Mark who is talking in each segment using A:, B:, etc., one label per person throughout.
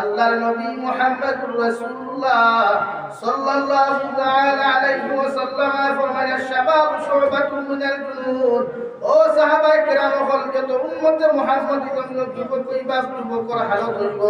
A: আল্লাহর নবী মুহাম্মদুর রাসূলুল্লাহ সাল্লাল্লাহু তাআলা আলাইহি ওয়াসাল্লাম ফরমায় শাবাব শুবাতুন মিনাল জুনুন ও সাহাবায়ে কেরাম হল যত উম্মতে মুহাম্মদ তোমরা যুবক হইবা যুবকর হালত হইব।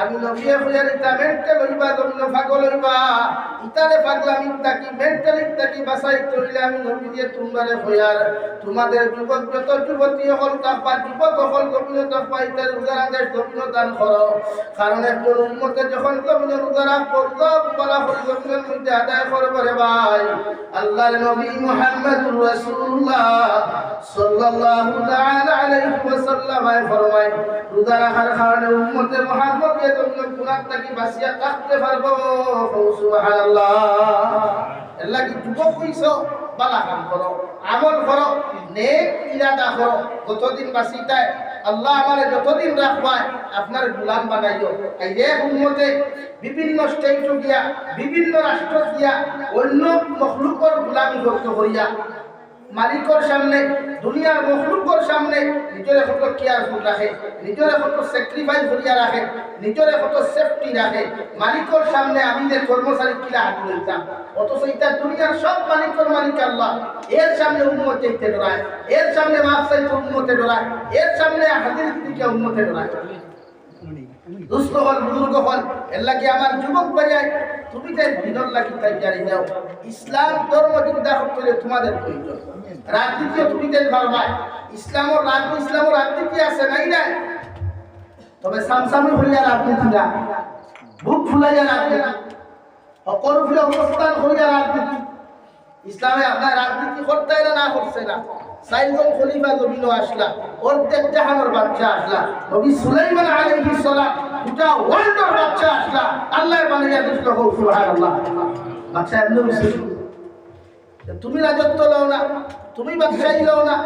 A: আমি নবী হইয়া ইতা মেন্টাল হইবা তোমরা পাগল হইবা। ইতারে পাগলামি তাকি, মেন্টালি তাকি বাসাই তৈলে আমি নবী দিয়ে তোমরারে হইয়ার। তোমাদের যুবক যত যুবতী হল তাপা যুবক হল তোমরা তাপা ইতার উদারা দেশ তোমরা দান করো। কারণ একজন উম্মতে যখন তোমরা উদারা করতো বলা হল তোমরা মধ্যে আদায় করবে রে ভাই। আল্লাহর নবী মুহাম্মদুর রাসূলুল্লাহ। সাল্লাল্লাহু তাআলা আলাইহি ওয়াসাল্লাম ফরমায়, রোজা রাখার কারণে উম্মতে মুহাম্মদকে তোমরা গুনাহ থেকে বাঁচিয়া থাকতে পারব। সুবহানাল্লাহ। আল্লাহ কি যুবক হইছো, বালা কাম করো, আমল করো, নেক ইরাদা করো, যতদিন বাঁচিতায় আল্লাহ আমারে যতদিন রাখবায়, আপনার গুলাম বানাইও। এই যে উম্মতে বিভিন্ন স্টেট গিয়া, বিভিন্ন রাষ্ট্র গিয়া, অন্য মখলুকর গুলামি ভক্ত করিয়া মালিকর সামনে, দুনিয়ার মখলুকর সামনে নিজের কত কেয়ারফুল রাখে নিজের কত স্যাক্রিফাইস করিয়া রাখে নিজের কত সেফটি রাখে মালিকর সামনে আমি যে কর্মচারী কিলা হাত লইতাম অথচ এটা দুনিয়ার সব মালিকর মালিক আল্লাহ। এর সামনে উন্মত দেখতে ডরায়, এর সামনে মাফ চাইতে উন্মতে ডরায়, এর সামনে হাজির দিকে উন্মতে ডরায়। দুস্থ হল বুজুর্গ হল এর লাগি আমার যুবক বাজায় তুমি তাই বিনর লাগি তাই জানি যাও ইসলাম ধর্ম চিন্তা করতে তোমাদের প্রয়োজন। রাজনীতিও তুমি তাই পারবাই ইসলামও রাজনীতি ইসলামও রাজনীতি আছে, নাই নাই। তবে সামসামি হইয়া রাজনীতি না। বুক ফুলাইয়া রাজনীতি। অকর ফিরে অবস্থান হইয়া রাজনীতি। ইসলামে আপনার রাজনীতি করতে না করছে না। সাইজন খলিফা জমিনও আসলা। অর্ধেক জাহানোর বাচ্চা আসলা। নবী সুলাইমান আলাইহিস সালাম দুটা ওয়ার্ল্ডের বাচ্চা আসলা। আল্লাহ বানিয়ে দিছিল হো সুবহানাল্লাহ। বাচ্চা এমনি তুমি রাজত্ব লও না। তুমি বাদশাহী লও না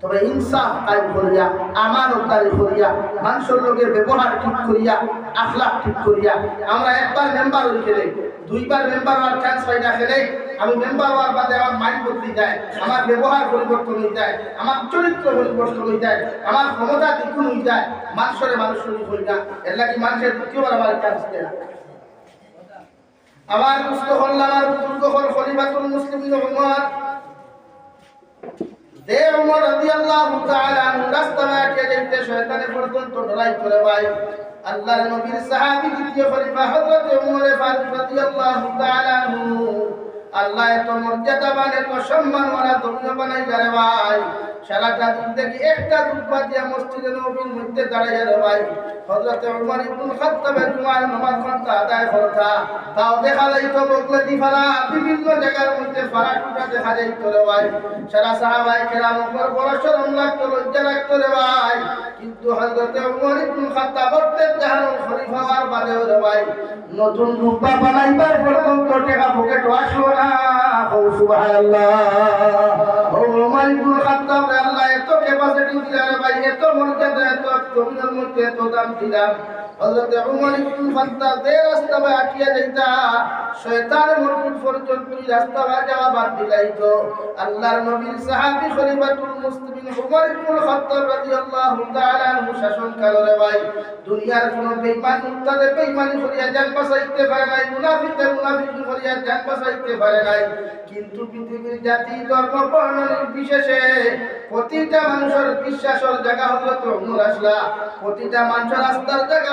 A: তবে ইনসাফ কায়েম করিয়া আমানতদারি করিয়া, মানুষের লোকের ব্যবহার ঠিক করিয়া আখলাক ঠিক করিয়া, আমরা একবার মেম্বার হই খেলে দুইবার মেম্বার হওয়ার চান্স পাই না খেলে, আমি মেম্বার হওয়ার বাদে আমার মাইন্ড বদলে যায়, আমার ব্যবহার পরিবর্তন হয়ে যায়, আমার চরিত্র পরিবর্তন হয়ে যায়, আমার ক্ষমতা দ্বিগুণ হয়ে যায়, মানুষের মানুষ হই না, এর লাগি মানুষের দ্বিতীয়বার আমার চান্স দেয়। আমার হল আমার বুজুর্গ হল খলিফাতুল মুসলিমিন উমর দে উমর রাদিয়াল্লাহু তাআলা আনহু রাস্তা মাঠে যাইতে শয়তানে পর্যন্ত ডরাই করে ভাই। আল্লাহর নবীর সাহাবী দ্বিতীয় খলিফা হযরত উমর ফারুক রাদিয়াল্লাহু তাআলা আল্লাহ এত মর্যাদা বান, এত সম্মান ওরা ধন্য বানাই যারে ভাই। সারাটা দিন থেকে একটা দুব্বা দিয়া মসজিদে নবীর মধ্যে দাঁড়াইয়া রে ভাই। হযরত উমর ইবনে খাত্তাব জুমার নামাজ ঘণ্টা আদায় করতা তাও দেখা যাইতো বকলে দি ফারা বিভিন্ন জায়গার মধ্যে ফারা টুটা দেখা যাইতো রে ভাই। সারা সাহাবায়ে কেরাম উপর বড় শরম লাগতো, লজ্জা লাগতো রে ভাই। কিন্তু হযরত উমর ইবনে খাত্তাব প্রত্যেক জাহানের খলিফা হওয়ার বাদেও রে ভাই। নতুন রূপা বানাইবার পর্যন্ত টাকা পকেট আসলো না। ও সুবহানাল্লাহ। ও উমর ইবনে খাত্তাব রে আল্লাহ, এত ক্যাপাসিটি দিলাম ভাই, এত মর্যাদা, এত মধ্যে এত দাম দিলাম কিন্তু পৃথিবীর জাতি, ধর্ম, বর্ণ নির্বিশেষে প্রতিটা মানুষের বিশ্বাসের জায়গা হলো তো প্রতিটা মানুষের আস্থার জায়গা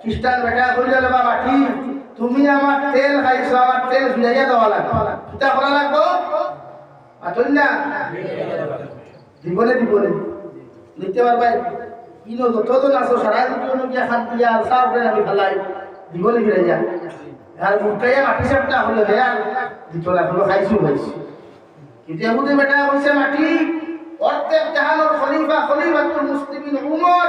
A: খ্রিস্টান বেটা কইলে রে বাবা কি তুমি আমার তেল খাইছো, আমার তেল ফিরাইয়া দেওয়া লাগবে। কিতা করা লাগবো? আতল না, দিবনে দিবনে। নিতে পারবাই ইনো যতজন আছো, সারা গিয়া খান দিয়া সাফ করে আমি ফেলাই দিবনে ফিরে যা। আর মুখাইয়া মাটি সাপটা হলো, হে, আর হলো খাইছো খাইছি কিন্তু এহুদি বেটা হইছে মাটি, অর্ধেক জাহানোর খলিফা, খলিফাতুল মুসলিমিন উমর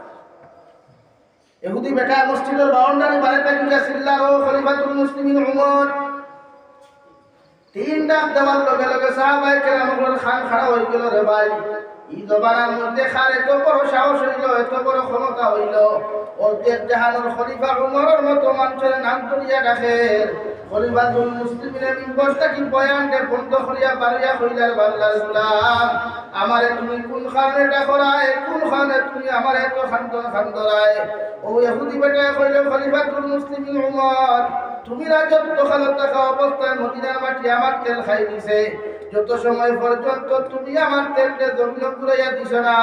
A: এহুদি বেটা মসজিদের বাউন্ডারি বাইরে থাকিলা সিল্লা ও খলিফাতুল মুসলিমিন উমর। তিন ডাক দেওয়ার লগে লগে সাহাবাই কেরামগুলোর খান খাড়া হয়ে গেল রে ভাই। এই দবারার মধ্যে খার এত বড় সাহস হইল, এত বড় ক্ষমতা হইল। অর্ধেক জাহানোর খলিফা উমরের মতো মানুষের নাম করিয়া ডাকে খলিফাতুল মুসলিমিনে মিম্বরটা কি বয়ানকে বন্ধ করিয়া বাড়িয়া কইলার বাংলার গুলাম। আমারে তুমি কোন খানে ডাকরায় কোন খানে তুমি আমার এত খান্ত খান্তরায় ও ইহুদি বেটা কইল, খলিফাতুল মুসলিমিন উমর, তুমি রাজত্ব খালত থাকা অবস্থায় মদিনার মাটি আমার তেল খাই দিছে। যত সময় পর্যন্ত তুমি আমার তেলটা জমিন ঘুরাইয়া দিছ না,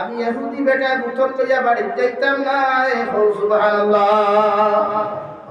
A: আমি এহুদি বেটা গুথর লইয়া বাড়ি যাইতাম না। এ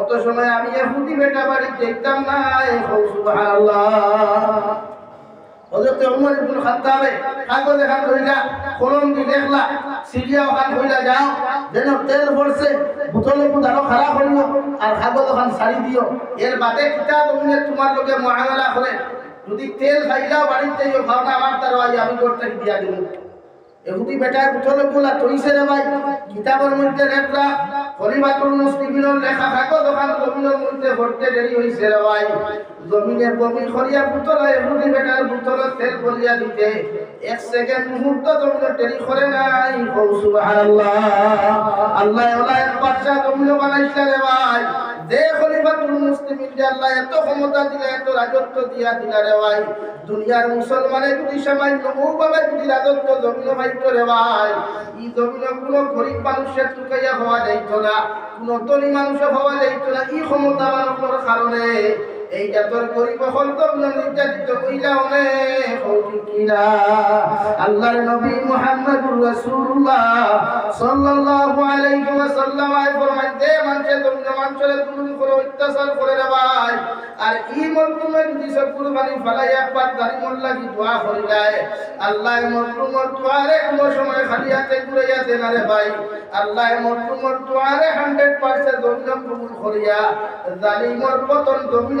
A: অত সময় আমি এহুদি বেটা বাড়ি দেখতাম না, এ হৌ সুবহানাল্লাহ। হযরত ওমর ইবনে খাত্তাবে কাগজ এখান ধইলা কলম দি দেখলা ওখান যাও, যেন তেল খারাপ হইল, আর ছাড়ি দিও। এর বাদে তোমার মুআমালা করে, যদি তেল আমার আমি দিয়া দিব এগুতি বেটায় বোতলে গুলা তৈছে রে ভাই। কিতাবের মধ্যে লেখলা খলিফাতুল মুসলিমিনের লেখা কাগজ ওখান জমিনের মধ্যে ভরতে দেরি হইছে রে ভাই। জমিনে বমি খরিয়া বুতলা এহুদি বেটার বুতলে তেল ভরিয়া দিতে। এক সেকেন্ড মুহূর্ত জমিনে দেরি করে নাই। সুবহানাল্লাহ। আল্লাহ ওলা এক বাচ্চা জমিনে বানাইছে রে ভাই। যে খলিফাতুল মুসলিমিন যে আল্লাহ এত ক্ষমতা দিলা এত রাজত্ব দিয়া দিলা রে ভাই, দুনিয়ার মুসলমানে যদি সামান্য ওভাবে যদি রাজত্ব জমিন ভাইতো রে ভাই, এই জমিনে কোনো গরিব মানুষের টুকাইয়া হওয়া যাইতো না, কোনো ধনী মানুষের হওয়া যাইতো না, এই ক্ষমতা মানুষের কারণে এই জাতর গরিব হল তো নির্যাতিত কইলা অনেক কিনা আল্লাহর নবী মুহাম্মদুর রাসূলুল্লাহ সাল্লাল্লাহু আলাইহি আয় ফরমান যে তোমরা জুলুম করে, অত্যাচার করে রে ভাই। আর মজলুমে যদি সব কুরবানি ফালাই একবার দোয়া করিলায়? আল্লাহ দোয়ারে কোনো সময় খালি হাতে ঘুরাইয়া দেন রে ভাই, আল্লাহ মজলুমর দোয়ারে 100% জমিন কবুল করিয়া, জালিমর পতন জমিন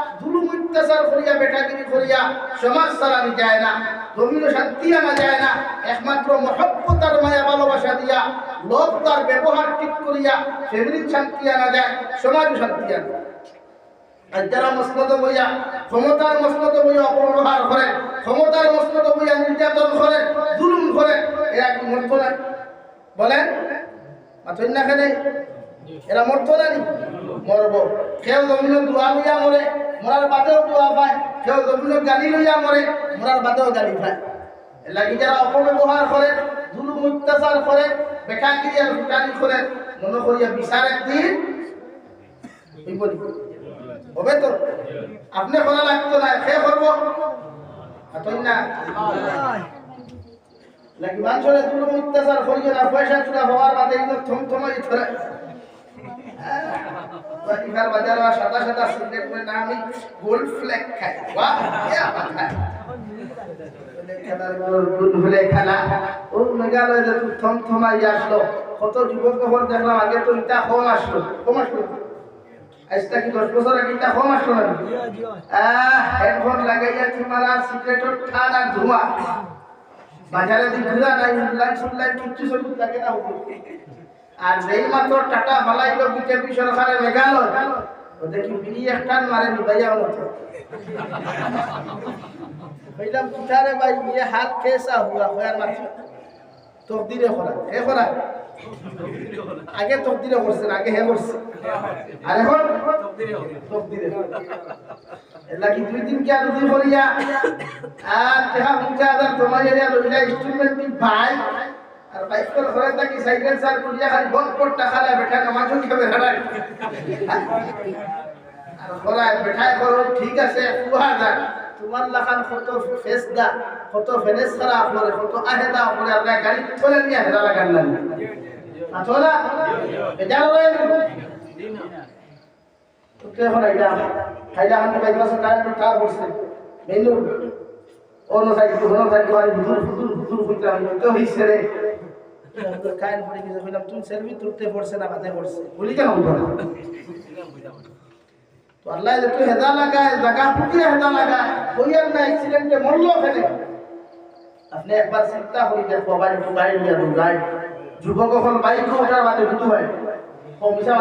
A: অত্যাচার করিয়া, বেটাগিরি করিয়া সমাজ চালানি যায় না, ধর্মীয় শান্তি আনা যায় না। একমাত্র মহব্বতার মায়া, ভালোবাসা দিয়া লোক তার ব্যবহার ঠিক করিয়া ফ্যামিলির শান্তি আনা যায় সমাজ শান্তি আনা আর বইয়া বইয়া করে মসনদ বইয়া নির্যাতন করে করে, এরা কি মরতো বলেন? মরব। কেউ জমিন দোয়া লইয়া মরে মরার বাদেও দোয়া পায়। কেউ জমিন গালি লইয়া মরে মরার বাদেও গালি পায়। লাগি যারা অপব্যবহার করে, জুলুম অত্যাচার করে বেকাকি আর ফুটানি করে, মনে করিয়া বিচার একদিন হবে তো? আপনি করা লাগতো না সে করব? না। লাগি মানুষের জুলুম অত্যাচার করিও না পয়সা চুরা হওয়ার বাদে থমথমাই ধরে বাজার সাদা সাদা সিগারেট করে না আমি গোল্ড ফ্ল্যাগ খাই। বাহ, কে আবার খায় কত যুবক দেখলাম, আগে তো ইটা কম আসলো। কম আসলো? আজটা কি দশ বছর আগে ইটা কম আসলো না হেডফোন লাগাইয়া তোমার আর সিগারেটের ঠান আর ধোঁয়া। বাজারে দি ঘুরা নাই আর যেই মাত্র টাটা ফালাইলো বিজেপি সরকারের মেঘালয় দেখি বিড়ি একটান মারে নিবাইয়া মতো কইলাম কিতারে ভাই ইয়ে হাত কেসা হুয়া হয়ার মাত্র তকদিরে করা, হে করা। আগে তকদিরে করছেন আগে হে করছে। আর এখন? তকদিরে। এলা কি দুই দিন কে দুই করিয়া? আর দেখা মুখে আদার তোমার এরিয়া লইলা ইনস্ট্রুমেন্ট ভাই? আর বাইক করে ঘরে থাকি সাইকেল সার খালি পট টাকা লা বেটা নামাজও খাবে হারাই আর ঘরায় বেঠায় করো ঠিক আছে কুহা যাক তোমার লাখান কত ফেস দা কত ফেনেস করা আপনারে কত আহেদা আপনারে আপনার গাড়ি চলে নিয়ে হেরা লাগান না আছোলা বেজার হয়ে উঠে এখন এটা খাইলা পড়ছে মেনু অন্য সাইড সাইড হুজুর কইতে আমি তো হইছে রে কারেন্ট পড়ে গেছে কইলাম না বাদে পড়ছে। বলি, কেন তুই হেদা লাগায় জায়গা ফুটিয়ে হেদা লাগায় হইয়ার না অ্যাক্সিডেন্টে মরলো ফেলে। আপনি চিন্তা করি দেখো, বাড়ি গাড়ি নিয়ে গাড়ি। যুবক হল বাইক ওঠার বাদে দুটো হয়। ও মিশা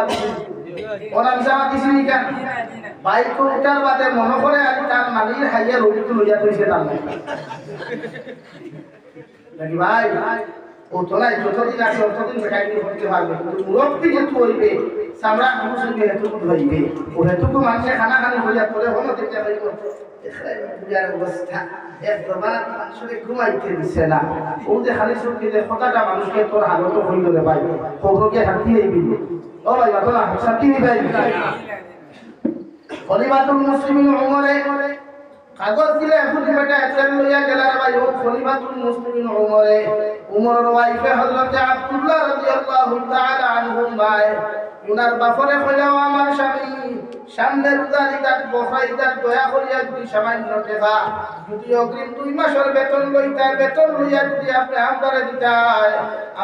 A: মাতিছি নি কেন বাইক বাদে মনে করে আমি তার নানির হাইয়া রোগীকে লইয়া কইছে তার নাকি ভাই? ও তোলাই যতদিন আছে ততদিন নিয়ে করতে পারবে। কিন্তু মুরব্বী যেহেতু হইবে সামরা মানুষ হইবে হেতুকু ধরিবে ও হেতুকু মানুষে খানা খানি হইয়া পরে হলো দেখতে পূজার অবস্থা। একবার মানুষকে ঘুমাইতে দিছে না। ও যে খালি চোখে যে কথাটা মানুষকে তোর হালত হইল রে ভাই খবরকে হাতি হইবি ও ভাই ভাই খলিফাতুল উমরে কাগজ দিলে এখন বেটা এতেন লইয়া গেলার ভাই ও খলিফাতুল মুসলিমিন উমরে উমরের ওয়াইফে হযরত আব্দুল্লাহ রাদিয়াল্লাহু তাআলা আনহুম ভাই। উনার বাপরে কইলাও আমার স্বামী। সামনে রোজারি তার বফাই তার দয়া করিয়া যদি সামান্য টেকা যদি অগ্রিম দুই মাসের বেতন লইতাই বেতন লইয়া যদি আপনি আমদারে দিতাই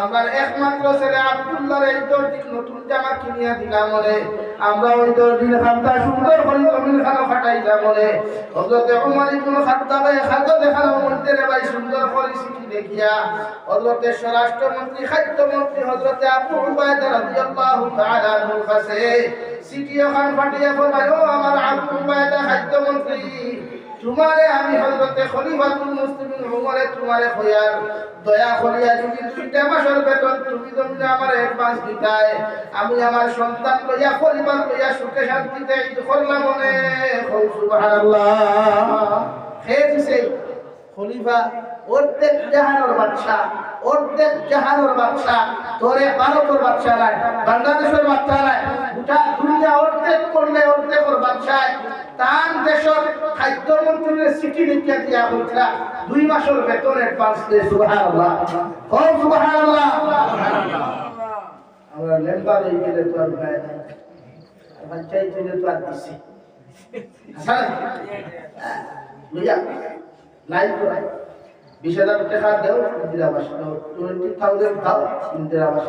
A: আমার একমাত্র ছেলে আব্দুল্লাহর এই দর্দিন নতুন জামা কিনিয়া দিলাম মনে আমরা ওই দর্দিন খামটা সুন্দর করে জমিন খানো ফাটাইলাম মনে হজরতে উমর ইবনে খাত্তাবে খাদ্য দেখানো মধ্যে ভাই সুন্দর পরিস্থিতি দেখিয়া হজরতে স্বরাষ্ট্রমন্ত্রী, খাদ্যমন্ত্রী হজরতে আবু উবায়দা রাদিয়াল্লাহু তাআলা কাছে ওখান ফাটিয়া ও আমার আবু উবায়দা খাদ্যমন্ত্রী, তোমারে আমি হজরতে খলিফাতুল মুসলিমিন উমরে তোমারে খয়ার দয়া করিয়া যদি দুইটা মাসের বেতন তুমি তুমি আমার অ্যাডভান্স দিতাই। আমি আমার সন্তান লইয়া, পরিবার লইয়া সুখে শান্তিতে ঈদ করলাম মনে সুবহানাল্লাহ। খেয়ে দিছে, খলিফা, অর্ধেক জাহানোর বাদশা অর্ধেক জাহানোর বাদশা তোরে ভারতের বাদশা নাই, বাংলাদেশের বাদশা নাই। দুনিয়া অর্ধেক করলে অর্ধেকের বাদশায় তার দেশের খাদ্যমন্ত্রীর চিঠি লিখিয়া দিয়া হইছিল দুই মাসের বেতন অ্যাডভান্স দিয়ে সুবহানাল্লাহ। ও সুবহানাল্লাহ। আমরা লেম্বার হয়ে গেলে তো আর গায়ে নাই পঞ্চায়েত হইলে তো আর দিছি। তো নাই। বিশ হাজার টাকা দেও, ইন্দিরা আবাস দাও। টোয়েন্টি ইন্দিরা আবাস